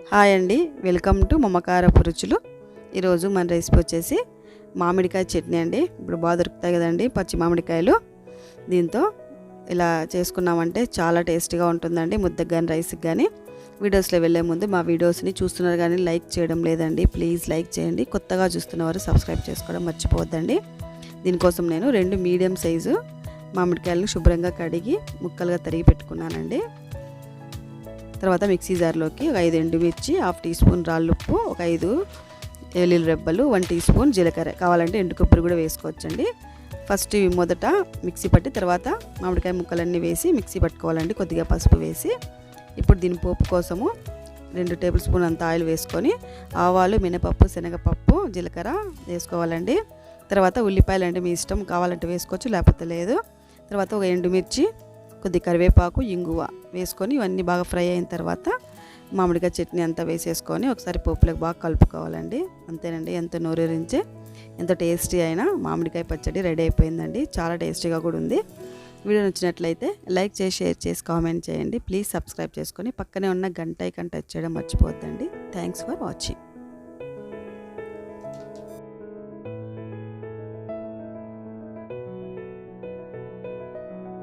Hi అండి. Welcome to మమకారపు రుచులు ఈరోజు మన రెసిపీ వచ్చేసి మామిడికాయ చట్నీ అండి. ఇప్పుడు బాగా దొరుకుతాయి కదండి పచ్చి మామిడికాయలు. దీంతో ఇలా చేసుకున్నామంటే చాలా టేస్టీగా ఉంటుందండి ముద్దకు కానీ రైస్కి కానీ వీడియోస్లో వెళ్ళే ముందు మా వీడియోస్ని చూస్తున్నారు కానీ లైక్ చేయడం లేదండి. ప్లీజ్ లైక్ చేయండి. కొత్తగా చూస్తున్నవారు సబ్స్క్రైబ్ చేసుకోవడం మర్చిపోవద్దండి. దీనికోసం నేను రెండు మీడియం సైజు మామిడికాయలను శుభ్రంగా కడిగి ముక్కలుగా తరిగి పెట్టుకున్నానండి. తర్వాత మిక్సీ జార్లోకి ఒక ఐదు ఎండుమిర్చి హాఫ్ టీ స్పూన్ రాళ్ళుప్పు ఒక ఐదు ఎల్లుల్లి రెబ్బలు వన్ టీ స్పూన్ జీలకర్ర. కావాలంటే ఎండు కొబ్బరి కూడా వేసుకోవచ్చండి. ఫస్ట్ ఇవి మొదట మిక్సీ పట్టి తర్వాత మామిడికాయ ముక్కలన్నీ వేసి మిక్సీ పట్టుకోవాలండి. కొద్దిగా పసుపు వేసి ఇప్పుడు దీని పోపు కోసము రెండు టేబుల్ స్పూన్ అంత ఆయిల్ వేసుకొని ఆవాలు మినపప్పు శనగపప్పు జీలకర్ర వేసుకోవాలండి. తర్వాత ఉల్లిపాయలు అంటే మీ ఇష్టం కావాలంటే వేసుకోవచ్చు లేకపోతే లేదు. తర్వాత ఒక ఎండుమిర్చి కొద్ది కరివేపాకు ఇంగువ వేసుకొని ఇవన్నీ బాగా ఫ్రై అయిన తర్వాత మామిడికాయ చట్నీ అంతా వేసేసుకొని ఒకసారి పోపులకు బాగా కలుపుకోవాలండి. అంతేనండి ఎంత నోరూరించే ఎంత టేస్టీ అయినా మామిడికాయ పచ్చడి రెడీ అయిపోయిందండి. చాలా టేస్టీగా కూడా ఉంది. వీడియో నచ్చినట్లయితే లైక్ చేసి షేర్ చేసి కామెంట్ చేయండి. ప్లీజ్ సబ్స్క్రైబ్ చేసుకొని పక్కనే ఉన్న గంట ఐకన్ టచ్ చేయడం మర్చిపోద్దండి థ్యాంక్స్ ఫర్ వాచింగ్.